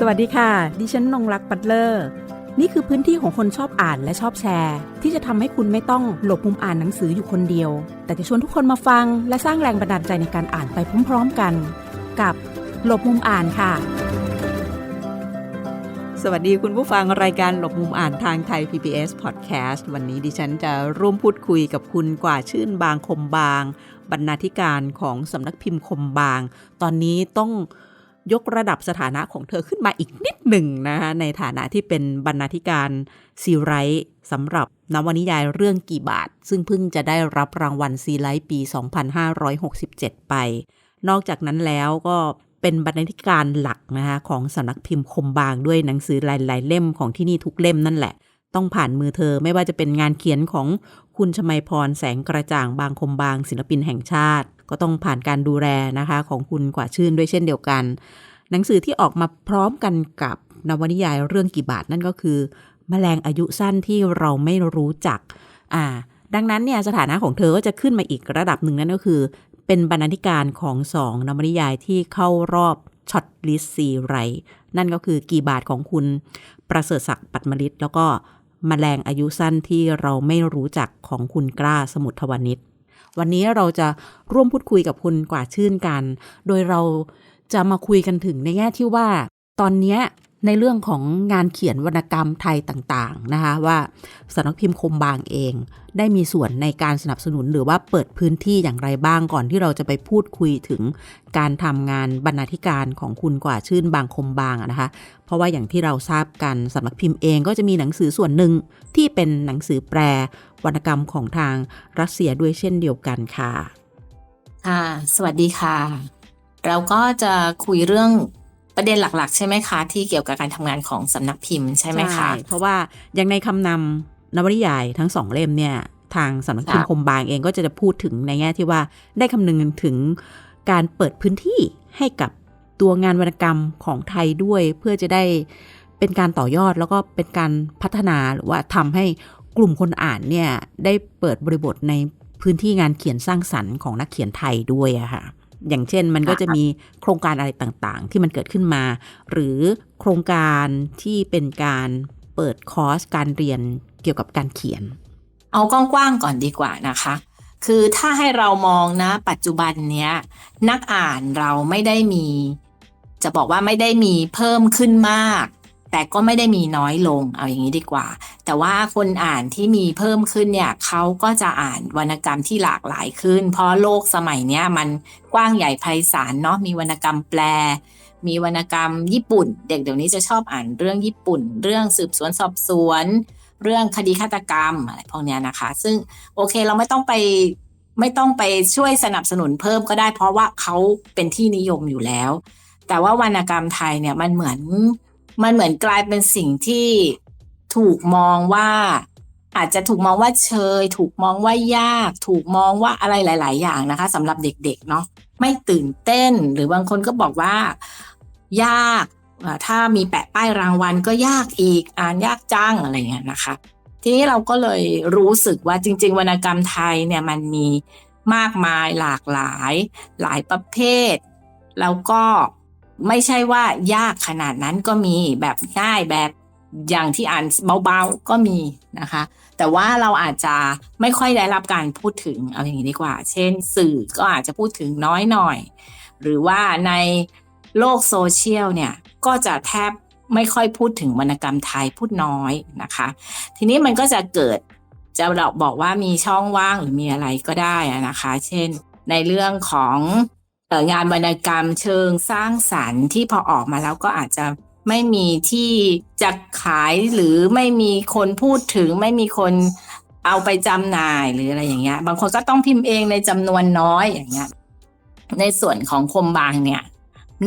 สวัสดีค่ะ ดิฉันนงรักปัตเลอร์ นี่คือพื้นที่ของคนชอบอ่านและชอบแชร์ ที่จะทำให้คุณไม่ต้องหลบมุมอ่านหนังสืออยู่คนเดียว แต่จะชวนทุกคนมาฟัง และสร้างแรงบันดาลใจในการอ่านไปพร้อมๆกัน กับหลบมุมอ่านค่ะ สวัสดีคุณผู้ฟังรายการหลบมุมอ่านทางไทย PBS Podcast วันนี้ดิฉันจะร่วมพูดคุยกับคุณกว่าชื่นบางคมบาง บรรณาธิการของสำนักพิมพ์คมบาง ตอนนี้ต้อง ยกระดับสถานะของเธอขึ้นมาอีกนิดหนึ่งนะคะในฐานะที่เป็นบรรณาธิการซีไรต์สำหรับนวนิยายเรื่องกี่บาท ซึ่งเพิ่งจะได้รับรางวัลซีไรต์ปี 2567 ไป นอกจากนั้นแล้วก็เป็นบรรณาธิการหลักนะคะของสำนักพิมพ์คมบางด้วยหนังสือหลายๆเล่มของที่นี่ทุกเล่มนั่นแหละ ต้องผ่านมือเธอไม่ว่าจะเป็นงานเขียนของคุณชมัยพรแสงกระจ่างบางคมบางศิลปินแห่งชาติ ก็ต้องผ่านการดูแลนะคะของคุณกว่าชื่นด้วยเช่นเดียวกัน หนังสือที่ออกมาพร้อมกันกับนวนิยายเรื่องกี่บาทนั่นก็คือแมลงอายุสั้นที่เราไม่รู้จักอ่าดังนั้นเนี่ยสถานะของเธอก็จะขึ้นมาอีกระดับหนึ่งนั่นก็คือ เป็นบรรณาธิการของสองนวนิยายที่เข้ารอบช็อตลิสต์ซีไร นั่นก็คือกี่บาทของคุณประเสริฐศักดิ์ปัตมฤทธิ์แล้วก็ มแมลงอายุสั้นที่เราไม่รู้จักของคุณกล้าสมุทรวณิชวันนี้เราจะร่วมพูดคุยกับคุณกว่าชื่นกัน โดยเราจะมาคุยกันถึงในแง่ที่ว่า ตอนนี้ ในเรื่องของงานเขียนวรรณกรรมไทยต่างๆนะคะว่าสำนักพิมพ์คมบางเอง ได้มีส่วนในการสนับสนุนหรือว่าเปิดพื้นที่อย่างไรบ้างก่อนที่เราจะไปพูดคุยถึงการทำงานบรรณาธิการของคุณกว่าชื่นบางคมบางนะคะเพราะว่าอย่างที่เราทราบกันสำนักพิมพ์เองก็จะมีหนังสือส่วนหนึ่งที่เป็นหนังสือแปลวรรณกรรมของทางรัสเซียด้วยเช่นเดียวกันค่ะค่ะสวัสดีค่ะ เราก็จะคุยเรื่อง ประเด็นหลักๆ ใช่ไหมคะ ที่เกี่ยวกับการทำงานของสำนักพิมพ์ใช่ไหมคะเพราะว่าอย่างในคำนำนวนิยายทั้งสองเล่มเนี่ย ทางสำนักพิมพ์คมบางเองก็จะพูดถึงในแง่ที่ว่าได้คำนึงถึงการเปิดพื้นที่ให้กับตัวงานวรรณกรรมของไทยด้วยเพื่อจะได้เป็นการต่อยอดแล้วก็เป็นการพัฒนาหรือว่าทำให้กลุ่มคนอ่านเนี่ย ได้เปิดบริบทในพื้นที่งานเขียนสร้างสรรค์ของนักเขียนไทยด้วยอะค่ะ อย่างเช่นมันก็จะมีโครงการอะไรต่างๆ ที่มันเกิดขึ้นมา หรือโครงการที่เป็นการเปิดคอร์สการเรียนเกี่ยวกับการเขียน เอากว้างๆก่อนดีกว่านะคะ คือถ้าให้เรามองนะ ปัจจุบันเนี้ยนักอ่านเราไม่ได้มี จะบอกว่าไม่ได้มีเพิ่มขึ้นมาก แต่ก็ไม่ได้มีน้อยลงเอาอย่างนี้ดีกว่า แต่ว่าคนอ่านที่มีเพิ่มขึ้นเนี่ยเขาก็จะอ่านวรรณกรรมที่หลากหลายขึ้น เพราะโลกสมัยเนี้ยมันกว้างใหญ่ไพศาลเนาะมีวรรณกรรมแปล มีวรรณกรรมญี่ปุ่น เด็กเดี๋ยวนี้จะชอบอ่านเรื่องญี่ปุ่น เรื่องสืบสวนสอบสวน เรื่องคดีฆาตกรรมอะไรพวกเนี้ยนะคะ ซึ่งโอเคเราไม่ต้องไปไม่ต้องไปช่วยสนับสนุนเพิ่มก็ได้ เพราะว่าเขาเป็นที่นิยมอยู่แล้ว แต่ว่าวรรณกรรมไทยเนี่ยมันเหมือน มันเหมือนกลายเป็นสิ่งที่ถูกมองว่า อาจจะถูกมองว่าเชย ถูกมองว่ายาก ถูกมองว่าอะไรหลาย ๆ อย่างนะคะสำหรับเด็ก ๆ เนาะไม่ตื่นเต้นหรือบางคนก็บอกว่า ยากถ้ามีแปะป้ายรางวัลก็ยากอีกอ่านยากจังอะไรเงี้ยนะคะ ทีนี้เราก็เลยรู้สึกว่าจริง ๆ วรรณกรรมไทยเนี่ยมันมีมากมายหลากหลาย หลายประเภท แล้วก็ ไม่ใช่ว่ายากขนาดนั้นก็มีแบบง่ายแบบอย่างที่อ่านเบาๆก็มีนะคะ แต่ว่าเราอาจจะไม่ค่อยได้รับการพูดถึงเอาอย่างนี้ดีกว่า เช่นสื่อก็อาจจะพูดถึงน้อยหน่อย หรือว่าในโลกโซเชียลเนี่ยก็จะแทบไม่ค่อยพูดถึงวรรณกรรมไทยพูดน้อยนะคะ ทีนี้มันก็จะเกิดจะเราบอกว่ามีช่องว่างหรือมีอะไรก็ได้นะคะ เช่นในเรื่องของ งานวรรณกรรมเชิงสร้างสรรค์ที่พอออกมาแล้วก็อาจจะไม่มีที่จะขายหรือไม่มีคนพูดถึง ไม่มีคนเอาไปจำหน่ายหรืออะไรอย่างเงี้ย บางคนก็ต้องพิมพ์เองในจำนวนน้อยอย่างเงี้ย ในส่วนของคมบางเนี่ย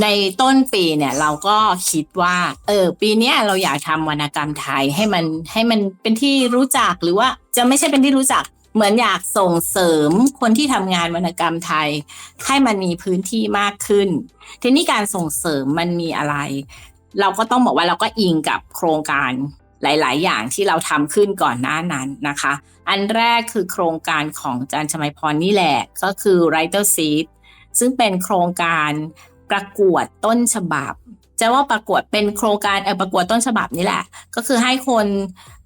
ในต้นปีเนี่ยเราก็คิดว่า เออ ปีนี้เราอยากทำวรรณกรรมไทยให้มันให้มันเป็นที่รู้จักหรือว่าจะไม่ใช่เป็นที่รู้จัก เหมือนอยากส่งเสริมคนที่ทำงานวรรณกรรมไทย ให้มันมีพื้นที่มากขึ้น ทีนี้การส่งเสริมมันมีอะไร เราก็ต้องบอกว่าเราก็อิงกับโครงการหลาย ๆ อย่างที่เราทำขึ้นก่อนหน้านั้นนะคะ อันแรกคือโครงการของอาจารย์ชมัยพรนี่แหละ ก็คือ Writer Seed ซึ่งเป็นโครงการประกวดต้นฉบับ จะว่าประกวดเป็นโครงการเออประกวดต้นฉบับนี่แหละ ก็คือให้คน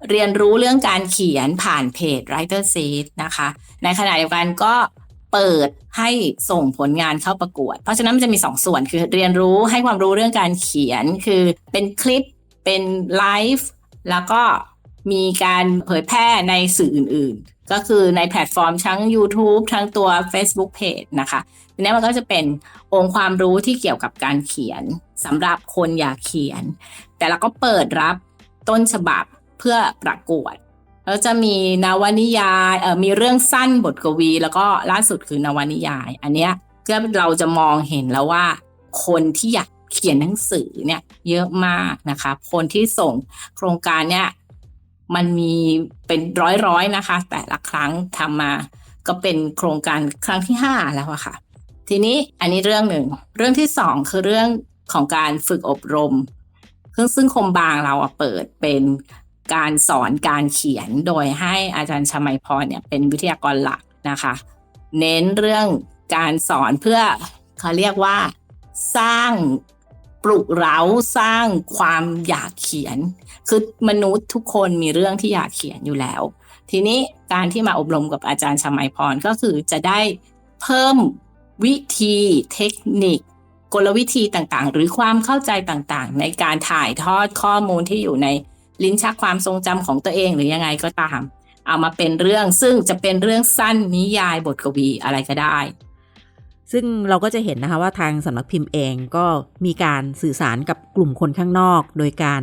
เรียนรู้เรื่องการเขียนผ่านเพจ Writer Seed นะคะ ในขณะเดียวกันก็เปิดให้ส่งผลงานเข้าประกวด เพราะฉะนั้นมันจะมีสองส่วนคือเรียนรู้ให้ความรู้เรื่องการเขียนคือเป็นคลิปเป็นไลฟ์แล้วก็มีการเผยแพร่ในสื่ออื่นๆ ก็คือในแพลตฟอร์มทั้ง YouTube ทั้งตัว Facebook Page นะคะ ทีนี้มันก็จะเป็นองค์ความรู้ที่เกี่ยวกับการเขียนสำหรับคนอยากเขียน แต่เราก็เปิดรับต้นฉบับเพื่อประกวดแล้วจะมีนวนิยายเออมีเรื่องสั้นบทกวี แล้วก็ล่าสุดคือนวนิยาย อันเนี้ยก็เราจะมองเห็นแล้วว่า คนที่อยากเขียนหนังสือเนี่ยเยอะมากนะคะ คนที่ส่งโครงการเนี่ยมันมีเป็นร้อยๆนะคะ แต่ละครั้งทำมาก็เป็นโครงการครั้งที่ห้าแล้วอะค่ะ ทีนี้อันนี้เรื่องหนึ่ง เรื่องที่สองคือเรื่องของการฝึกอบรมซึ่งซึ่งคมบางเราอะเปิดเป็นการสอนการเขียนโดยให้อาจารย์ชมัยพรเนี่ยเป็นวิทยากรหลักนะคะ เน้นเรื่องการสอนเพื่อเขาเรียกว่าสร้างปลุกเร้าสร้างความอยากเขียน คือมนุษย์ทุกคนมีเรื่องที่อยากเขียนอยู่แล้ว ทีนี้การที่มาอบรมกับอาจารย์ชมัยพรก็คือจะได้เพิ่ม วิธีเทคนิค กลวิธีต่างๆ หรือความเข้าใจต่างๆ ในการถ่ายทอดข้อมูลที่อยู่ในลิ้นชักความทรงจำของตัวเองหรือยังไงก็ตาม เอามาเป็นเรื่องซึ่งจะเป็นเรื่องสั้นนิยายบทกวีอะไรก็ได้ ซึ่งเราก็จะเห็นนะคะว่าทางสำนักพิมพ์เองก็มีการสื่อสารกับกลุ่มคนข้างนอก โดยการ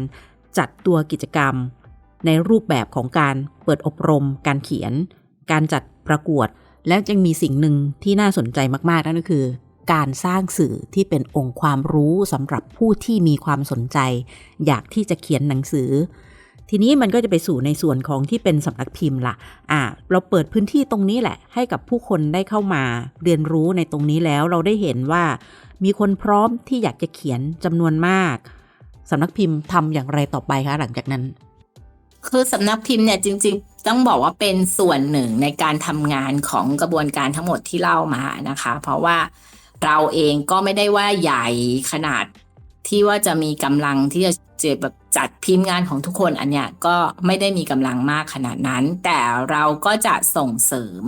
จัดตัวกิจกรรม ในรูปแบบของการเปิดอบรม การเขียน การจัดประกวด และยังมีสิ่งหนึ่งที่น่าสนใจมากๆนั่นก็คือ การสร้างสื่อที่เป็นองค์ความรู้สำหรับผู้ที่มีความสนใจ อยากที่จะเขียนหนังสือ ทีนี้มันก็จะไปสู่ในส่วนของที่เป็นสำนักพิมพ์ละอ่าเราเปิดพื้นที่ตรงนี้แหละ ให้กับผู้คนได้เข้ามาเรียนรู้ในตรงนี้แล้วเราได้เห็นว่า มีคนพร้อมที่อยากจะเขียนจำนวนมากสำนักพิมพ์ทำอย่างไรต่อไปคะหลังจากนั้น คือสำนักพิมพ์เนี่ยจริง ๆ ต้องบอกว่าเป็นส่วนหนึ่งในการทำงานของกระบวนการทั้งหมดที่เล่ามานะคะ เพราะว่าเราเองก็ไม่ได้ว่าใหญ่ขนาดที่ว่าจะมีกำลังที่จะจแบบจัดพิมพ์งานของทุกคนอันเนี้ยก็ไม่ได้มีกำลังมากขนาดนั้น แต่เราก็จะส่งเสริม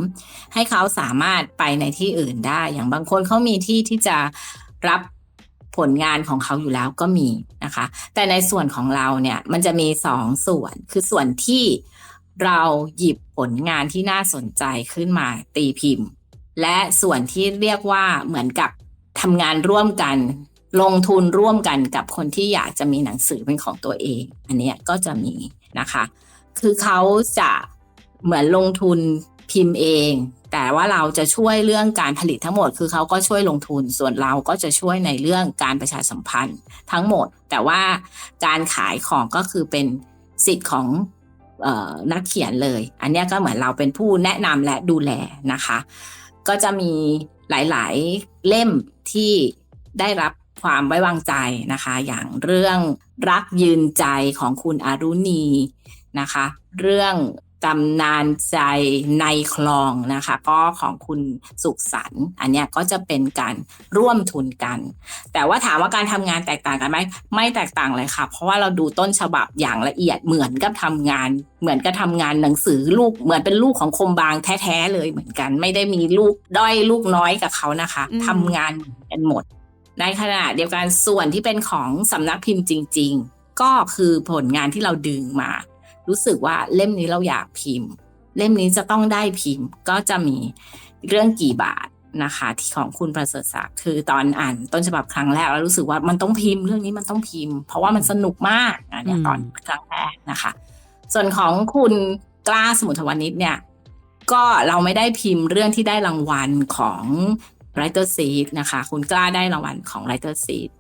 ให้เขาสามารถไปในที่อื่นได้ อย่างบางคนเขามีที่ที่จะรับผลงานของเขาอยู่แล้วก็มีนะคะ แต่ในส่วนของเราเนี่ยมันจะมีสองส่วนคือส่วนที่ เราหยิบผลงานที่น่าสนใจขึ้นมาตีพิมพ์ และส่วนที่เรียกว่าเหมือนกับทำงานร่วมกัน ลงทุนร่วมกันกับคนที่อยากจะมีหนังสือเป็นของตัวเอง อันนี้ก็จะมีนะคะ คือเขาจะเหมือนลงทุนพิมพ์เอง แต่ว่าเราจะช่วยเรื่องการผลิตทั้งหมด คือเขาก็ช่วยลงทุน ส่วนเราก็จะช่วยในเรื่องการประชาสัมพันธ์ทั้งหมด แต่ว่าการขายของก็คือเป็นสิทธิ์ของ นักเขียนเลย อันนี้ก็เหมือนเราเป็นผู้แนะนำและดูแลนะคะ ก็จะมีหลาย ๆ เล่มที่ได้รับความไว้วางใจนะคะ อย่างเรื่องรักยืนใจของคุณอารุณีนะคะ เรื่อง ตำนานใจในคลองนะคะ ก็ของคุณสุขสันต์อันเนี้ยก็จะเป็นการร่วมทุนกัน แต่ว่าถามว่าการทำงานแตกต่างกันไหมไม่แตกต่างเลยค่ะ เพราะว่าเราดูต้นฉบับอย่างละเอียดเหมือนกับทำงาน เหมือนกับทำงานหนังสือลูกเหมือนเป็นลูกของคมบางแท้ๆเลยเหมือนกัน ไม่ได้มีลูกด้อยลูกน้อยกับเขานะคะอืมทำงานเหมือนกันหมด ในขณะเดียวกันส่วนที่เป็นของสำนักพิมพ์จริง ๆ ก็คือผลงานที่เราดึงมา รู้สึกว่าเล่มนี้เราอยากพิมพ์ เล่มนี้จะต้องได้พิมพ์ ก็จะมีเรื่องกี่บาทนะคะที่ของคุณประเสริฐศักดิ์คือตอนอ่านต้นฉบับครั้งแรกแล้วรู้สึกว่ามันต้องพิมพ์เรื่องนี้มันต้องพิมพ์ เพราะว่ามันสนุกมากอะเนี่ยตอนครั้งแรกนะคะ ส่วนของคุณกล้าสมุทรวณิชเนี่ย ก็เราไม่ได้พิมพ์เรื่องที่ได้รางวัลของ Writer Seed นะคะ คุณกล้าได้รางวัลของ Writer Seed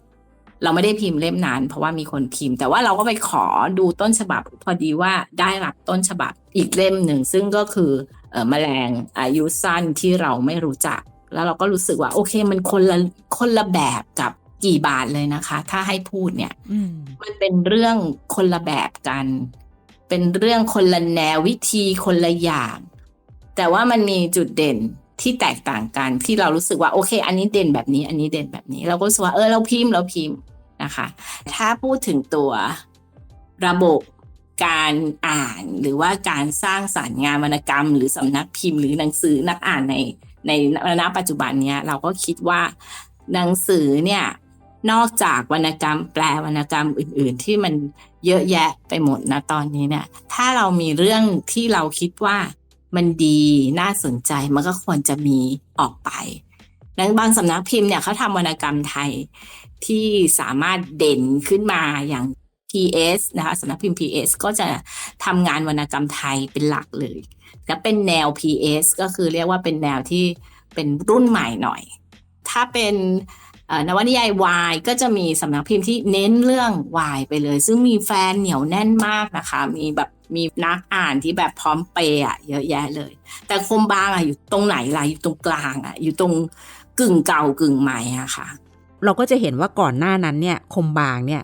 าไม่ได้พิมพ์เล่มนั้น เพราะว่ามีคนพิมพ์ แต่ว่าเราก็ไปขอดูต้นฉบับ พอดีว่าได้รับต้นฉบับอีกเล่มหนึ่ง ซึ่งก็คือเออแมลงอายุสั้นที่เราไม่รู้จัก แล้วเราก็รู้สึกว่า โอเค มันคนละคนละแบบกับกี่บาทเลยนะคะ ถ้าให้พูดเนี่ยอืมมันเป็นเรื่องคนละแบบกัน เป็นเรื่องคนละแนววิธีคนละอย่าง แต่ว่ามันมีจุดเด่นที่แตกต่างกันที่เรารู้สึกว่าโอเค อันนี้เด่นแบบนี้ อันนี้เด่นแบบนี้ เราก็รู้สึกว่าเออเราพิมพ์เราพิมพ์ นะคะ ถ้าพูดถึงตัวระบบการอ่านหรือว่าการสร้างสารรค์งานวรรณกรรม หรือสำนักพิมพ์หรือหนังสือนักอ่านในในณปัจจุบันเนี้ยเราก็คิดว่าหนังสือเนี่ยนอกจากวรรณกรรม แปลวรรณกรรมอื่น ๆ ที่มันเยอะแยะไปหมดนะตอนนี้เนี่ย ถ้าเรามีเรื่องที่เราคิดว่ามันดีน่าสนใจมันก็ควรจะมีออกไป ดังบางสำนักพิมพ์เนี่ยเขาทำวรรณกรรมไทยที่สามารถเด่นขึ้นมาอย่าง PS นะคะสำนักพิมพ์ PS ก็จะทำงานวรรณกรรมไทยเป็นหลักเลยและเป็นแนว PS ก็คือเรียกว่าเป็นแนวที่เป็นรุ่นใหม่หน่อย ถ้าเป็นนวนิยายวายก็จะมีสำนักพิมพ์ที่เน้นเรื่องวายไปเลย ซึ่งมีแฟนเหนียวแน่นมากนะคะ มีแบบมีนักอ่านที่แบบพร้อมเปย์อะเยอะแยะเลย แต่คมบางอะอยู่ตรงไหนล่ะอยู่ตรงกลางอะอยู่ตรง กึ่งเก่ากึ่งใหม่อะค่ะ เราก็จะเห็นว่าก่อนหน้านั้นเนี่ยคมบางเนี่ย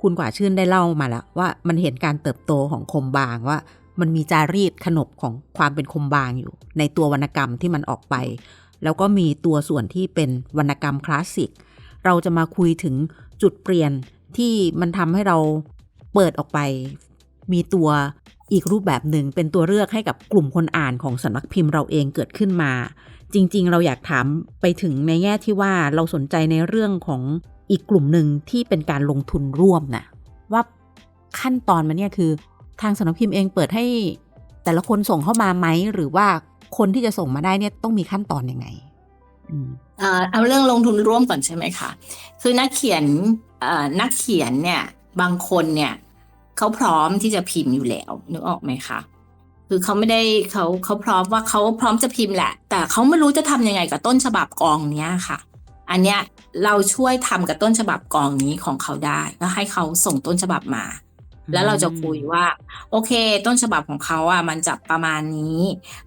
คุณกว่าชื่นได้เล่ามาแล้วว่ามันเห็นการเติบโตของคมบางว่า มันมีจารีตขนบของความเป็นคมบางอยู่ ในตัววรรณกรรมที่มันออกไป แล้วก็มีตัวส่วนที่เป็นวรรณกรรมคลาสสิกเราจะมาคุยถึงจุดเปลี่ยนที่มันทำให้เราเปิดออกไป มีตัวอีกรูปแบบหนึ่งเป็นตัวเลือกให้กับกลุ่มคนอ่านของสำนักพิมพ์เราเองเกิดขึ้นมา จริง ๆ เราอยากถามไปถึงในแง่ที่ว่าเราสนใจในเรื่องของอีกกลุ่มหนึ่งที่เป็นการลงทุนร่วมนะว่าขั้นตอนมันเนี่ยคือ ทางสำนักพิมพ์เองเปิดให้แต่ละคนส่งเข้ามาไหมหรือว่าคนที่จะส่งมาได้เนี่ยต้องมีขั้นตอนยังไงเอาเรื่องลงทุนร่วมก่อนใช่ไหมคะคือนักเขียนนักเขียนเนี่ยบางคนเนี่ยเขาพร้อมที่จะพิมพ์อยู่แล้วนึกออกไหมคะ คือเขาไม่ได้เขาเขาพร้อมว่าเขาพร้อมจะพิมพ์แหละ แต่เขาไม่รู้จะทำยังไงกับต้นฉบับกองเนี้ยค่ะ อันเนี้ยเราช่วยทำกับต้นฉบับกองนี้ของเขาได้ก็ให้เขาส่งต้นฉบับมา แล้วเราจะคุยว่า โอเค ต้นฉบับของเขาอะมันจะประมาณนี้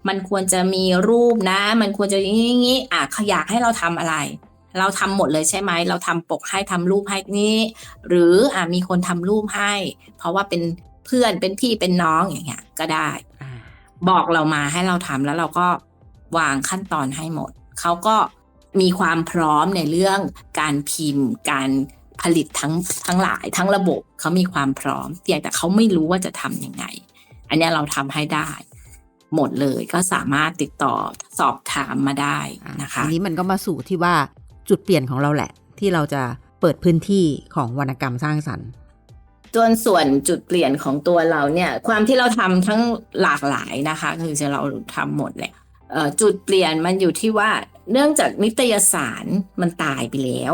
มันควรจะมีรูปนะ มันควรจะอย่างนี้อะเขาอยากให้เราทำอะไร เราทำหมดเลยใช่ไหมเราทำปกให้ทำรูปให้นี้ หรืออะมีคนทำรูปให้ เพราะว่าเป็นเพื่อนเป็นพี่เป็นน้องอย่างเงี้ยก็ได้ บอกเรามาให้เราทำแล้วเราก็วางขั้นตอนให้หมด เขาก็มีความพร้อมในเรื่องการพิมพ์ การผลิตทั้งทั้งหลายทั้งระบบเขามีความพร้อมเพียงแต่เขาไม่รู้ว่าจะทำยังไง อันนี้เราทำให้ได้ หมดเลยก็สามารถติดต่อสอบถามมาได้นะคะทีนี้มันก็มาสู่ที่ว่าจุดเปลี่ยนของเราแหละ ที่เราจะเปิดพื้นที่ของวรรณกรรมสร้างสรรค์ ส่วนส่วนจุดเปลี่ยนของตัวเราเนี่ย ความที่เราทำทั้งหลากหลายนะคะ คือจะเราทำหมดแหละจุดเปลี่ยนมันอยู่ที่ว่าเนื่องจากนิตยสารมันตายไปแล้ว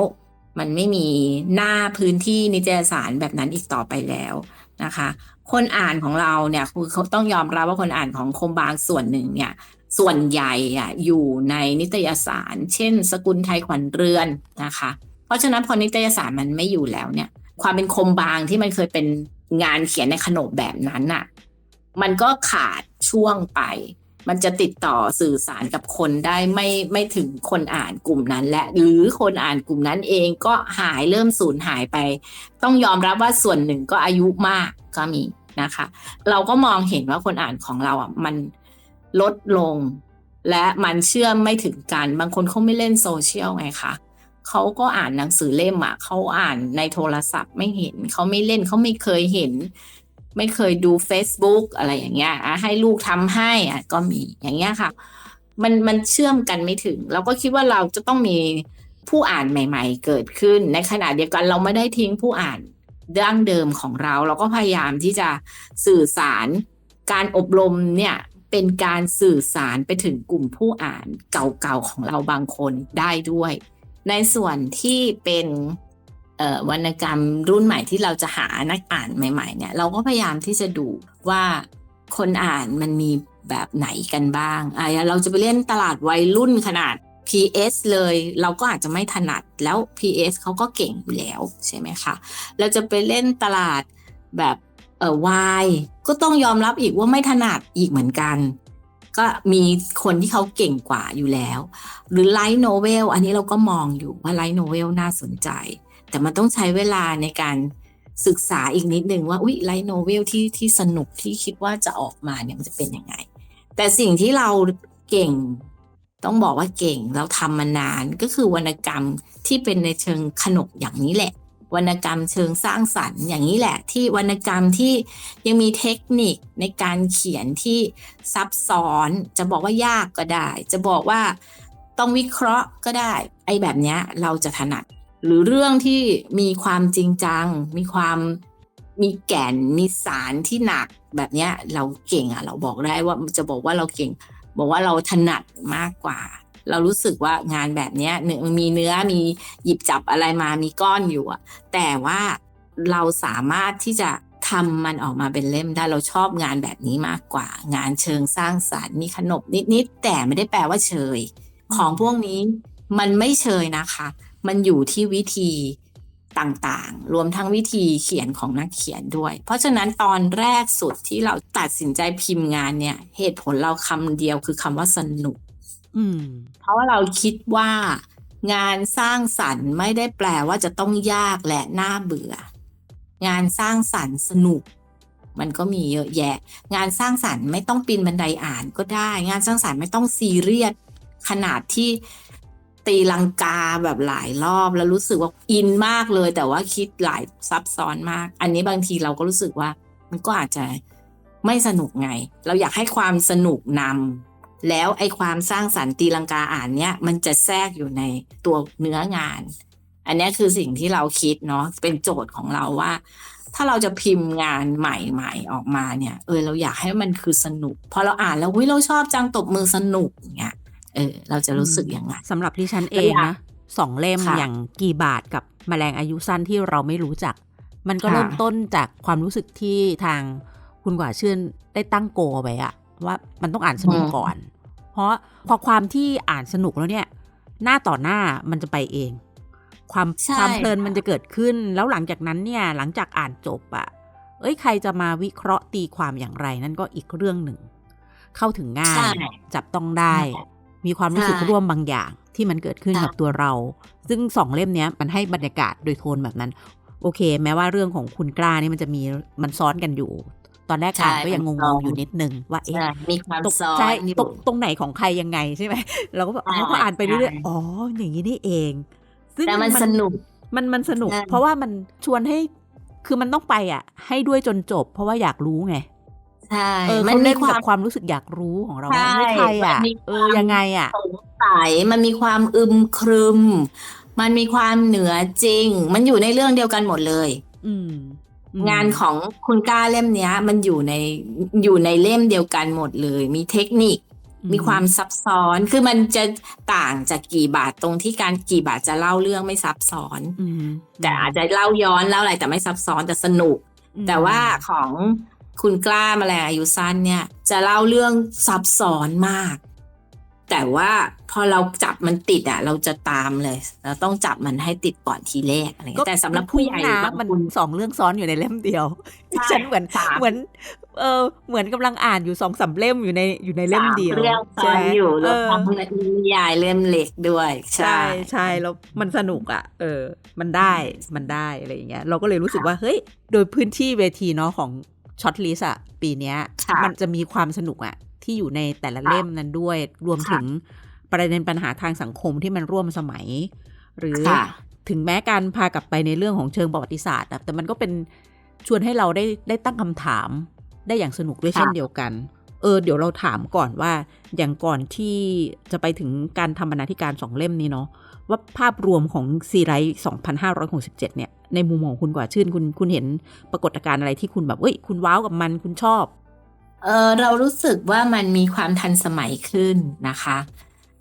มันไม่มีหน้าพื้นที่นิตยสารแบบนั้นอีกต่อไปแล้วนะคะ คนอ่านของเราเนี่ยคือเขาต้องยอมรับว่าคนอ่านของคมบางส่วนหนึ่งเนี่ยส่วนใหญ่อะอยู่ในนิตยสาร เช่น สกุลไทยขวัญเรือนนะคะ เพราะฉะนั้นพอนิตยสารมันไม่อยู่แล้วเนี่ย ความเป็นคมบางที่มันเคยเป็นงานเขียนในขนบแบบนั้นน่ะ มันก็ขาดช่วงไป มันจะติดต่อสื่อสารกับคนได้ไม่ไม่ถึงคนอ่านกลุ่มนั้น และหรือคนอ่านกลุ่มนั้นเองก็หายเริ่มสูญหายไป ต้องยอมรับว่าส่วนหนึ่งก็อายุมากก็มีนะคะ เราก็มองเห็นว่าคนอ่านของเราอะมันลดลง และมันเชื่อมไม่ถึงกัน บางคนเขาไม่เล่นโซเชียลไงคะ เขาก็อ่านหนังสือเล่มอะเขาอ่านในโทรศัพท์ไม่เห็น เขาไม่เล่นเขาไม่เคยเห็น ไม่เคยดู Facebook อะไรอย่างเงี้ยให้ลูกทำให้อะก็มีอย่างเงี้ยค่ะ มันมันเชื่อมกันไม่ถึง เราก็คิดว่าเราจะต้องมีผู้อ่านใหม่ ๆ เกิดขึ้น ในขณะเดียวกันเราไม่ได้ทิ้งผู้อ่านดั้งเดิมของเรา เราก็พยายามที่จะสื่อสารการอบรมเนี่ยเป็นการสื่อสารไปถึงกลุ่มผู้อ่านเก่าๆของเราบางคนได้ด้วย ในส่วนที่เป็นวรรณกรรมรุ่นใหม่ที่เราจะหานักอ่านใหม่ ๆ เนี่ย เราก็พยายามที่จะดูว่าคนอ่านมันมีแบบไหนกันบ้างอะเราจะไปเล่นตลาดวัยรุ่นขนาด PS เลยเราก็อาจจะไม่ถนัดแล้ว PS เขาก็เก่งอยู่แล้วใช่ไหมคะ เราจะไปเล่นตลาดแบบเออวายก็ต้องยอมรับอีกว่าไม่ถนัดอีกเหมือนกัน ก็มีคนที่เขาเก่งกว่าอยู่แล้ว หรือไลท์โนเวลอันนี้เราก็มองอยู่ว่าไลท์โนเวลน่าสนใจ แต่มันต้องใช้เวลาในการศึกษาอีกนิดนึงว่าอุ๊ยไลท์โนเวลที่ที่สนุกที่คิดว่าจะออกมาเนี่ยมันจะเป็นยังไง แต่สิ่งที่เราเก่งต้องบอกว่าเก่งเราทำมานานก็คือวรรณกรรมที่เป็นในเชิงขนบอย่างนี้แหละ วรรณกรรมเชิงสร้างสรรค์อย่างนี้แหละที่วรรณกรรมที่ยังมีเทคนิคในการเขียนที่ซับซ้อน จะบอกว่ายากก็ได้ จะบอกว่าต้องวิเคราะห์ก็ได้ ไอ้แบบเนี้ยเราจะถนัด หรือเรื่องที่มีความจริงจัง มีความมีแก่นมีสารที่หนักแบบเนี้ยเราเก่งอะเราบอกได้ว่าจะบอกว่าเราเก่ง บอกว่าเราถนัดมากกว่า เรารู้สึกว่างานแบบเนี้ยเนื้อมีเนื้อมีหยิบจับอะไรมามีก้อนอยู่อะแต่ว่าเราสามารถที่จะทำมันออกมาเป็นเล่มได้เราชอบงานแบบนี้มากกว่า งานเชิงสร้างสารรค์มีขนบนิดๆแต่ไม่ได้แปลว่าเชยของพวกนี้มันไม่เชยนะคะ มันอยู่ที่วิธีต่างๆ รวมทั้งวิธีเขียนของนักเขียนด้วย เพราะฉะนั้นตอนแรกสุดที่เราตัดสินใจพิมพ์งานเนี่ย เหตุผลเราคำเดียวคือคำว่าสนุก อืม เพราะว่าเราคิดว่างานสร้างสรรค์ไม่ได้แปลว่าจะต้องยากและน่าเบื่อ งานสร้างสรรค์สนุก มันก็มีเยอะแยะ งานสร้างสรรค์ไม่ต้องปีนบันไดอ่านก็ได้ งานสร้างสรรค์ไม่ต้องซีเรียสขนาดที่ตีลังกาแบบหลายรอบแล้วรู้สึกว่าอินมากเลย แต่ว่าคิดหลายซับซ้อนมาก อันนี้บางทีเราก็รู้สึกว่า มันก็อาจจะไม่สนุกไง เราอยากให้ความสนุกนำ แล้วไอ้ความสร้างสรรค์ตีลังกาอ่านเนี้ยมันจะแทรกอยู่ในตัวเนื้องาน อันเนี้ยคือสิ่งที่เราคิดเนาะเป็นโจทย์ของเราว่า ถ้าเราจะพิมพ์งานใหม่ๆออกมาเนี่ย เออเราอยากให้มันคือสนุก พอเราอ่านแล้วเฮ้ยเราชอบจังตบมือสนุกอย่างเงี้ยเออเราจะรู้สึกอย่างไงสำหรับดิฉันเองอยากนะสองเล่มค่ะอย่างกี่บาทกับแมลงอายุสั้นที่เราไม่รู้จัก มันก็ค่ะเริ่มต้นจากความรู้สึกที่ทางคุณกว่าชื่นได้ตั้งโกเอาไว้อะว่ามันต้องอ่านสนุกก่อน เพราะพอความที่อ่านสนุกแล้วเนี่ยหน้าต่อหน้ามันจะไปเอง ความใช่ความเพลินค่ะมันจะเกิดขึ้น แล้วหลังจากนั้นเนี่ยหลังจากอ่านจบอะเอ้ยใครจะมาวิเคราะห์ตีความอย่างไร นั่นก็อีกเรื่องหนึ่ง เข้าถึงง่าใช่ยจับต้องได้ใช่มีความรู้สึกใช่ร่วมบางอย่างที่มันเกิดขึ้นค่ะกับตัวเรา ซึ่งสองเล่มเนี้ยมันให้บรรยากาศโดยโทนแบบนั้น โอเค แม้ว่าเรื่องของคุณกล้านี่มันจะมีมันซ้อนกันอยู่ ตอนแรกอ่านก็ยังงงๆอยู่นิดนึงว่าเอ๊ะใช่มีความตรงซ้อนใช่อยู่ตรงตรงไหนของใครยังไงใช่ไหมเราก็แบบอ๋อใช่พออ่านไปเรื่อยใช่ๆอ๋ออย่างนี้นี่เองซึ่งแต่มันสนุกมันมันสนุกใช่เพราะว่ามันชวนให้คือมันต้องไปอะ ให้ด้วยจนจบ เพราะว่าอยากรู้ไงใช่เออมัเขามีเล่นควากับมความรู้สึกอยากรู้ของเราใช่ว่าไม่ใครอะมันมีเอควาอมยังไงอะสงสัยมันมีความอึมครึม มันมีความเหนือจริง มันอยู่ในเรื่องเดียวกันหมดเลย อืมอืม งานของคุณกล้าเล่มเนี้ย มันอยู่ในอยู่ในเล่มเดียวกันหมดเลย มีเทคนิค มีความซับซ้อนคือมันจะต่างจากกี่บาทตรงที่การกี่บาทจะเล่าเรื่องไม่ซับซ้อนอืมแต่อาจจะเล่าย้อนเล่าอะไรแต่ไม่ซับซ้อนแต่สนุกอืมแต่ว่าของคุณกล้าแมลงอายุสั้นเนี่ย จะเล่าเรื่องซับซ้อนมาก แต่ว่าพอเราจับมันติดอะ เราจะตามเลย เราต้องจับมันให้ติดก่อนทีแรกอะไรเงี้ยแต่สำหรับผู้ใหญ่นะบางมันคนสองเรื่องซ้อนอยู่ในเล่มเดียวใช่ฉันเหมือนสามเหมือน เออเหมือนกำลังอ่านอยู่สองสามเล่มอยู่ในอยู่ในเล่มเดียวสาเรื่องซ้ใช่อนไหมอยู่เอแล้วอทำในนิยายเล่มเล็กด้วยใช่ใช่ใช่แล้วมันสนุกอะ เออ มันได้มันได้อะไรอย่างเงี้ยเราก็เลยรู้สึกว่าเฮ้ย โดยพื้นที่เวทีเนาะของช็อตลิสอะปีเนี้ยค่ะมันจะมีความสนุกอะ ที่อยู่ในแต่ละค่ะเล่มนั้นด้วย รวมค่ะถึงประเด็นปัญหาทางสังคมที่มันร่วมสมัย หรือค่ะถึงแม้การพากลับไปในเรื่องของเชิงประวัติศาสตร์อะแต่มันก็เป็นชวนให้เราได้ได้ตั้งคำถามได้อย่างสนุกด้วยค่ะเช่นเดียวกัน เออ เดี๋ยวเราถามก่อนว่า อย่างก่อนที่จะไปถึงการทำบรรณาธิการสองเล่มนี้เนาะว่าภาพรวมของซีไรต์2567 เนี่ย ในมุมมองคุณกว่าชื่นคุณคุณเห็นปรากฏการณ์อะไรที่คุณแบบเอ้ย คุณว้าวกับมันคุณชอบ เออเรารู้สึกว่ามันมีความทันสมัยขึ้นนะคะ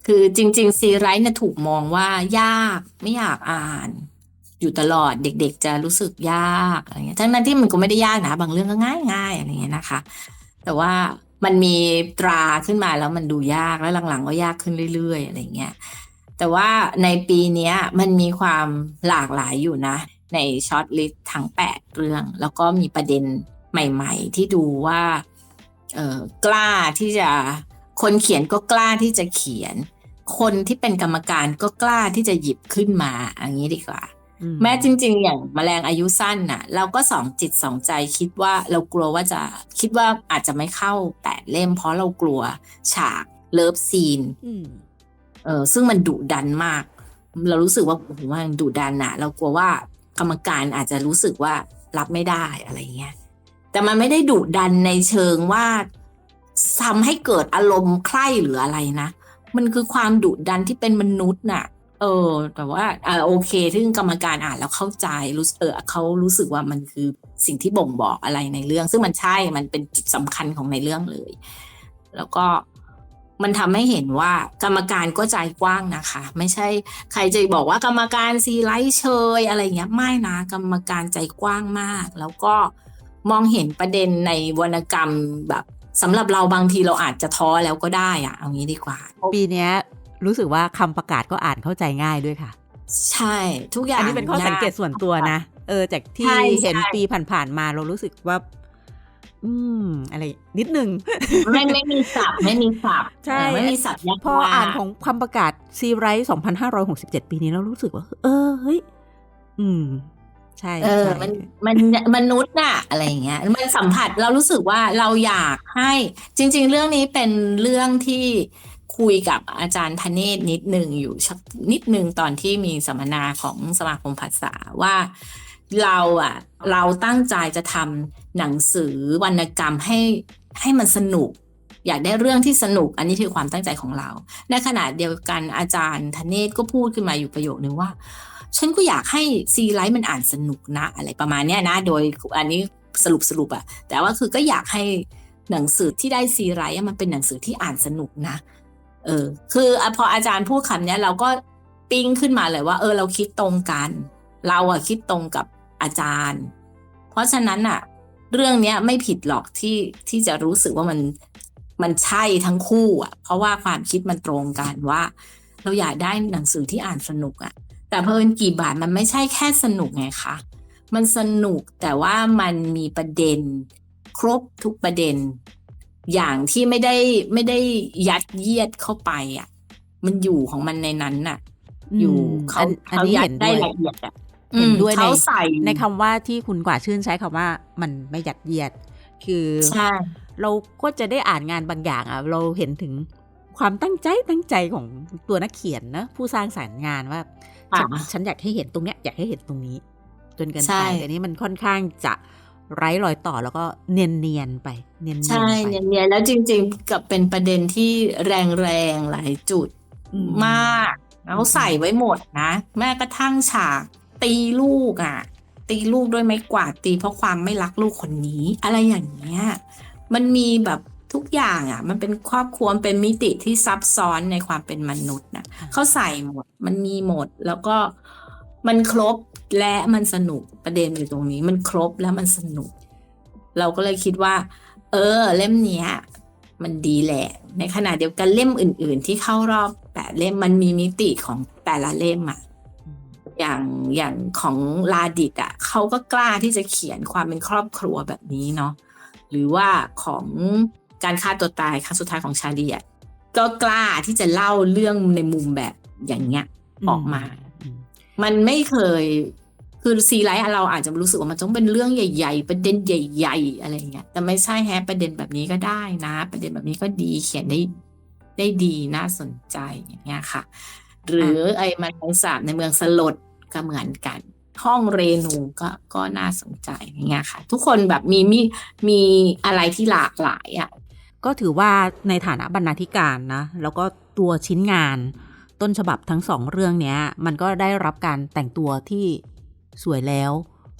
คือจริง ๆ ซีไรต์เนี่ยถูกมองว่ายากไม่อยากอ่าน อยู่ตลอดเด็กๆ จะรู้สึกยากอะไรเงี้ยทั้งนั้นที่มันก็ไม่ได้ยากนะบางเรื่องก็ง่ายๆอะไรเงี้ยนะคะ แต่ว่ามันมีตราขึ้นมาแล้วมันดูยากแล้วหลังๆก็ยากขึ้นเรื่อยๆอะไรเงี้ยแต่ว่าในปีนี้มันมีความหลากหลายอยู่นะ ในช็อตลิสต์ทั้ง 8 เรื่อง แล้วก็มีประเด็นใหม่ ๆ ที่ดูว่า กล้าที่จะคนเขียนก็กล้าที่จะเขียน คนที่เป็นกรรมการก็กล้าที่จะหยิบขึ้นมาอย่างนี้ดีกว่าอืแม้จริง ๆ อย่างแมลงอายุสั้นน่ะ เราก็สองจิตสองใจคิดว่าเรากลัวว่าจะคิดว่าอาจจะไม่เข้าแปดเล่ม เพราะเรากลัวฉากเลิฟซีนอืมเออซึ่งมันดุดันมาก เรารู้สึกว่าโอ้โหมันดุดันอะเรากลัวว่ากรรมการอาจจะรู้สึกว่ารับไม่ได้อะไรเงี้ย แต่มันไม่ได้ดุดันในเชิงว่าทำให้เกิดอารมณ์ใคร่หรืออะไรนะ มันคือความดุดันที่เป็นมนุษย์น่ะ เออ แต่ว่าอ่าโอเคที่กรรมการอ่านแล้วเข้าใจรู้เออเขารู้สึกว่ามันคือสิ่งที่บ่งบอกอะไรในเรื่อง ซึ่งมันใช่มันเป็นจุดสำคัญของในเรื่องเลย แล้วก็มันทำให้เห็นว่ากรรมการก็ใจกว้างนะคะ ไม่ใช่ ใครจะบอกว่ากรรมการซีไลท์เชยอะไรเงี้ยไม่นะกรรมการใจกว้างมาก แล้วก็ มองเห็นประเด็นในวรรณกรรมแบบสำหรับเราบางทีเราอาจจะท้อแล้วก็ได้อะเอางี้ดีกว่า ปีเนี้ยรู้สึกว่าคำประกาศก็อ่านเข้าใจง่ายด้วยค่ะ ใช่ทุกอย่างอันนี้เป็นข้อสังเกตส่วนตัวนะ เออ จากที่ใช่ใช่เห็นปีผ่านๆมาเรารู้สึกว่า อืม อะไร นิดนึงไม่ไม่มีศัพท์ไม่มีศัพท์ใช่เออไม่มีศัพท์ยากพออ่านของคำประกาศซีไรท์2567ปีนี้เรารู้สึกว่า เออเฮ้ย อืม ใช่เออ ใช่มันมันมนุษย์น่ะอะไรอย่างเงี้ย มันสัมผัสเรารู้สึกว่าเราอยากให้จริง ๆ เรื่องนี้เป็นเรื่องที่คุยกับอาจารย์ธเนศนิดหนึ่งอยู่ชักนิดหนึ่งตอนที่มีสัมมนาของสมาคมภาษาว่าเราอะเราตั้งใจจะทำหนังสือวรรณกรรมให้ให้มันสนุก อยากได้เรื่องที่สนุก อันนี้คือความตั้งใจของเรา ในขณะเดียวกันอาจารย์ธเนศก็พูดขึ้นมาอยู่ประโยคนึงว่า ฉันก็อยากให้ซีไลท์มันอ่านสนุกนะ อะไรประมาณนี้นะ โดยอันนี้สรุปสรุปอะแต่ว่าคือก็อยากให้หนังสือที่ได้ซีไลท์มันเป็นหนังสือที่อ่านสนุกนะ เออ คือพออาจารย์พูดคำเนี้ยเราก็ปิ้งขึ้นมาเลยว่า เออ เราคิดตรงกัน เราอะคิดตรงกับอาจารย์ เพราะฉะนั้นอะเรื่องเนี้ยไม่ผิดหรอกที่ที่จะรู้สึกว่ามัน มันใช่ทั้งคู่อะเพราะว่าความคิดมันตรงกันว่า เราอยากได้หนังสือที่อ่านสนุกอะแต่เพลินกี่บาทมันไม่ใช่แค่สนุกไงคะมันสนุกแต่ว่ามันมีประเด็น ครบทุกประเด็น อย่างที่ไม่ได้ไม่ได้ยัดเยียดเข้าไปอะ มันอยู่ของมันในนั้นน่ะ อยู่มเขาอันอันเขานี้ยัดเห็นได้ด้วยละเอียดอะเห็นด้วยอืมเขาในใส่ในคำว่าที่คุณกว่าชื่นใช้คำว่า มันไม่ยัดเยียด คือใช่ เราก็จะได้อ่านงานบางอย่างอะเราเห็นถึงความตั้งใจตั้งใจของตัวนักเขียนนะผู้สร้างสรรค์งานว่าค่ะฉันฉันอยากให้เห็นตรงเนี้ยอยากให้เห็นตรงนี้ จนเกินใช่ไปแต่นี้มันค่อนข้างจะไร้รอยต่อแล้วก็เนียนเนียนๆไปเนียนๆใช่ไปเนี่ยๆแล้วจริง ๆ กับเป็นประเด็นที่แรงๆหลายจุดอืมมากแล้วใส่ไว้หมดนะแม้กระทั่งฉากตีลูกอะ ตีลูกด้วยไม้กวาดตีเพราะความไม่รักลูกคนนี้ อะไรอย่างเงี้ย มันมีแบบทุกอย่างอะ มันเป็นครอบครัวมันเป็นมิติที่ซับซ้อนในความเป็นมนุษย์นะเขาใส่หมด มันมีหมดแล้วก็มันครบและมันสนุกประเด็นอยู่ตรงนี้ มันครบและมันสนุก เราก็เลยคิดว่า เออ เล่มเนี้ยมันดีแหละ ในขณะเดียวกันเล่มอื่น ๆ ที่เข้ารอบแปดเล่มมันมีมิติของแต่ละเล่มอะอย่างอย่างของลาดิตอะเขาก็กล้าที่จะเขียนความเป็นครอบครัวแบบนี้เนาะ หรือว่าของการฆ่าตัวตายครั้งสุดท้ายของชาลีอะก็กล้าที่จะเล่าเรื่องในมุมแบบอย่างเงี้ยออกมาอืมมันไม่เคย คือซีไลท์เราอาจจะรู้สึกว่ามันต้องเป็นเรื่องใหญ่ ๆ ประเด็นใหญ่ ๆ อะไรเงี้ย แต่ไม่ใช่แฮะประเด็นแบบนี้ก็ได้นะ ประเด็นแบบนี้ก็ดีเขียนได้ได้ดีน่าสนใจอย่างเงี้ยค่ะ หรือไอ้มันงสาบในเมืองสลดก็เหมือนกัน ห้องเรนูก็ก็น่าสนใจอย่างเงี้ยค่ะ ทุกคนแบบมีมีมีอะไรที่หลากหลายอะก็ถือว่าในฐานะบรรณาธิการนะ แล้วก็ตัวชิ้นงาน ต้นฉบับทั้งสองเรื่องเนี้ย มันก็ได้รับการแต่งตัวที่สวยแล้ว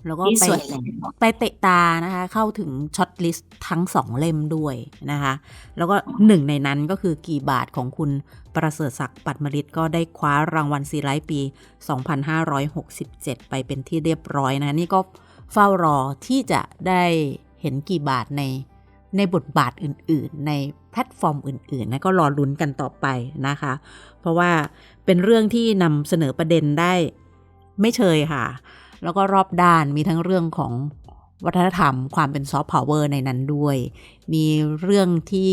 แล้วก็ที่ไปสวยแล้วไปเตะตานะคะ เข้าถึงช็อตลิสต์ทั้งสองเล่มด้วยนะคะ แล้วก็หนึ่งในนั้นก็คือกี่บาทของคุณประเสริฐศักดิ์ปัตมฤทธิ์ก็ได้คว้ารางวัลซีไลท์ปี 2567 ไปเป็นที่เรียบร้อยนะนี่ก็เฝ้ารอที่จะได้เห็นกี่บาทในในบทบาทอื่น ๆ ในแพลตฟอร์มอื่น ๆ นะก็รอลุ้นกันต่อไปนะคะ เพราะว่าเป็นเรื่องที่นำเสนอประเด็นได้ไม่เชยค่ะ แล้วก็รอบด้านมีทั้งเรื่องของวัฒนธรรม ความเป็นซอฟต์พาวเวอร์ในนั้นด้วย มีเรื่องที่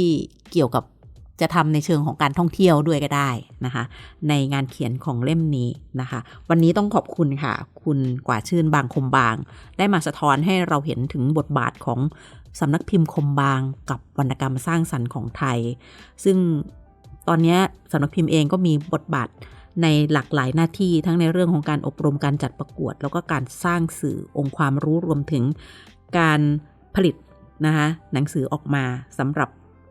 เกี่ยวกับจะทำในเชิงของการท่องเที่ยวด้วยก็ได้นะคะ ในงานเขียนของเล่มนี้นะคะ วันนี้ต้องขอบคุณค่ะ คุณกว่าชื่นบางคมบาง ได้มาสะท้อนให้เราเห็นถึงบทบาทของสำนักพิมพ์คมบาง กับวรรณกรรมสร้างสรรค์ของไทย ซึ่งตอนนี้สำนักพิมพ์เองก็มีบทบาท ในหลากหลายหน้าที่ทั้งในเรื่องของการอบรมการจัดประกวด แล้วก็การสร้างสื่อองค์ความรู้รวมถึงการผลิตนะคะหนังสือออกมาสำหรับ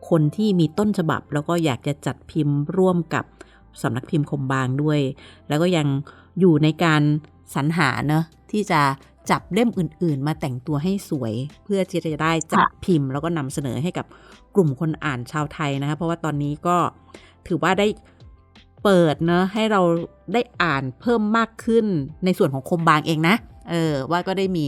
คนที่มีต้นฉบับ แล้วก็อยากจะจัดพิมพ์ร่วมกับสำนักพิมพ์คมบางด้วย แล้วก็ยังอยู่ในการสรรหาเนะที่จะจับเล่มอื่น ๆ มาแต่งตัวให้สวย เพื่อที่จะได้จัดพิมพ์ แล้วก็นำเสนอให้กับกลุ่มคนอ่านชาวไทยนะคะเพราะว่าตอนนี้ก็ถือว่าได้ เปิดเนอะให้เราได้อ่านเพิ่มมากขึ้นในส่วนของคมบางเองนะ เออว่าก็ได้มี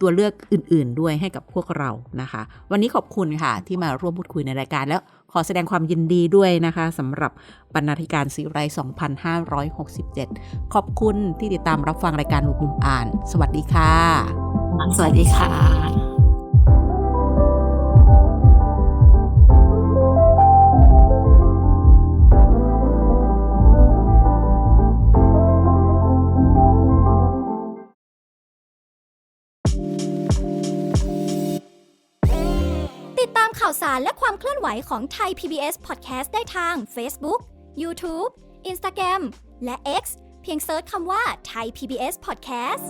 ตัวเลือกอื่น ๆ ด้วยให้กับพวกเรานะคะ วันนี้ขอบคุณค่ะ ที่มาร่วมพูดคุยในรายการแล้วขอแสดงความยินดีด้วยนะคะสำหรับบรรณาธิการสีไร 2567 ขอบคุณที่ติดตามรับฟังรายการลุมมุมอ่าน สวัสดีค่ะ สวัสดีค่ะ ข่าวสารและความเคลื่อนไหวของไทย PBS Podcast ได้ทาง Facebook, YouTube, Instagram และ X เพียงเซิร์ชคำว่าไทย PBS Podcast